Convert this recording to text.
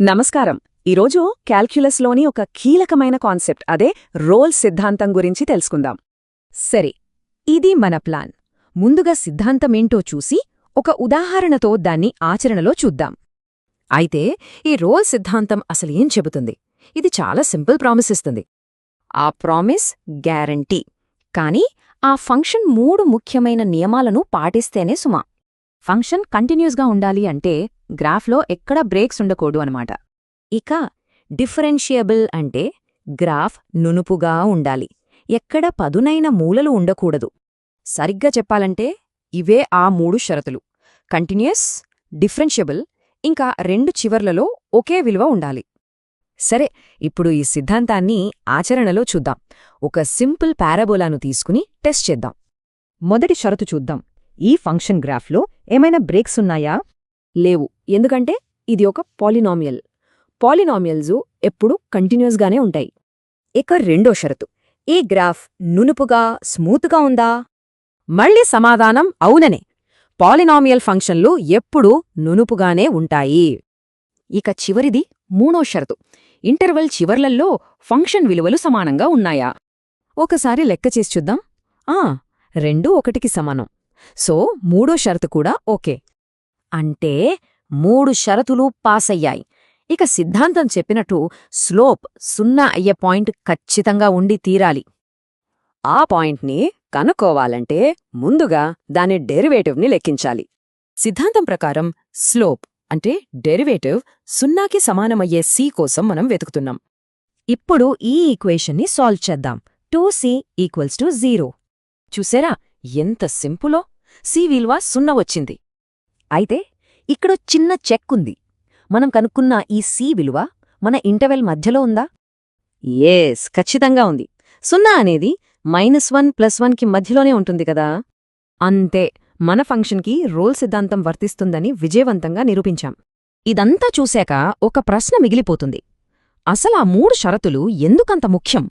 నమస్కారం. ఈరోజు క్యాల్క్యులస్లోని ఒక కీలకమైన కాన్సెప్ట్ అదే రోల్ సిద్ధాంతం గురించి తెలుసుకుందాం. సరే ఇది మన ప్లాన్. ముందుగా సిద్ధాంతమేంటో చూసి ఒక ఉదాహరణతో దాన్ని ఆచరణలో చూద్దాం. అయితే ఈ రోల్ సిద్ధాంతం అసలేం చెబుతుంది? ఇది చాలా సింపుల్ ప్రామిస్ ఇస్తుంది. ఆ ప్రామిస్ గ్యారంటీ. కాని ఆ ఫంక్షన్ మూడు ముఖ్యమైన నియమాలను పాటిస్తేనే సుమా. ఫంక్షన్ కంటిన్యూస్గా ఉండాలి అంటే గ్రాఫ్లో ఎక్కడా బ్రేక్స్ ఉండకూడదు అనమాట ఇక డిఫరెన్షియబుల్ అంటే గ్రాఫ్ నునుపుగా ఉండాలి. ఎక్కడ పదునైన మూలలు ఉండకూడదు. సరిగ్గా చెప్పాలంటే ఇవే ఆ మూడు షరతులు. కంటిన్యూస్ డిఫరెన్షియబుల్ ఇంకా రెండు చివర్లలో ఒకే విలువ ఉండాలి. సరే ఇప్పుడు ఈ సిద్ధాంతాన్ని ఆచరణలో చూద్దాం. ఒక సింపుల్ పారాబోలాను తీసుకుని టెస్ట్ చేద్దాం. మొదటి షరతు చూద్దాం. ఈ ఫంక్షన్ గ్రాఫ్లో ఏమైనా బ్రేక్స్ ఉన్నాయా? లేవు. ఎందుకంటే ఇది ఒక పాలినామియల్. పాలినామియల్సు ఎప్పుడూ కంటిన్యూస్గానే ఉంటాయి. ఇక రెండో షరతు. ఈ గ్రాఫ్ నునుపుగా స్మూత్గా ఉందా? మళ్ళీ సమాధానం అవుననే. పాలినామియల్ ఫంక్షన్లు ఎప్పుడూ నునుపుగానే ఉంటాయి. ఇక చివరిది మూడో షరతు. ఇంటర్వెల్ చివర్లల్లో ఫంక్షన్ విలువలు సమానంగా ఉన్నాయా? ఒకసారి లెక్క చేసి చూద్దాం. ఆ రెండూ ఒకటికి సమానం. సో మూడో షరతు కూడా ఓకే. అంటే మూడు షరతులు పాసయ్యాయి. ఇక సిద్ధాంతం చెప్పినట్టు స్లోప్ సున్నా అయ్యే పాయింట్ ఖచ్చితంగా ఉండి తీరాలి. ఆ పాయింట్ని కనుక్కోవాలంటే ముందుగా దాని డెరివేటివ్ని లెక్కించాలి. సిద్ధాంతం ప్రకారం స్లోప్ అంటే డెరివేటివ్ సున్నాకి సమానమయ్యే సి కోసం మనం వెతుకుతున్నాం. ఇప్పుడు ఈ ఈక్వేషన్ని సాల్వ్ చేద్దాం. Two C equals to zero. చూసారా ఎంత సింపులో? సి విలువ సున్నా వచ్చింది. అయితే ఇక్కడ చిన్న చెక్ ఉంది. మనం కనుక్కున్న ఈ సి విలువ మన ఇంటర్వెల్ మధ్యలో ఉందా? ఏస్ ఖచ్చితంగా ఉంది. సున్నా అనేది మైనస్ వన్ ప్లస్ వన్కి మధ్యలోనే ఉంటుంది కదా? అంతే. మన ఫంక్షన్కి రోల్ సిద్ధాంతం వర్తిస్తుందని విజయవంతంగా నిరూపించాం. ఇదంతా చూశాక ఒక ప్రశ్న మిగిలిపోతుంది. అసలా మూడు షరతులు ఎందుకంత ముఖ్యం?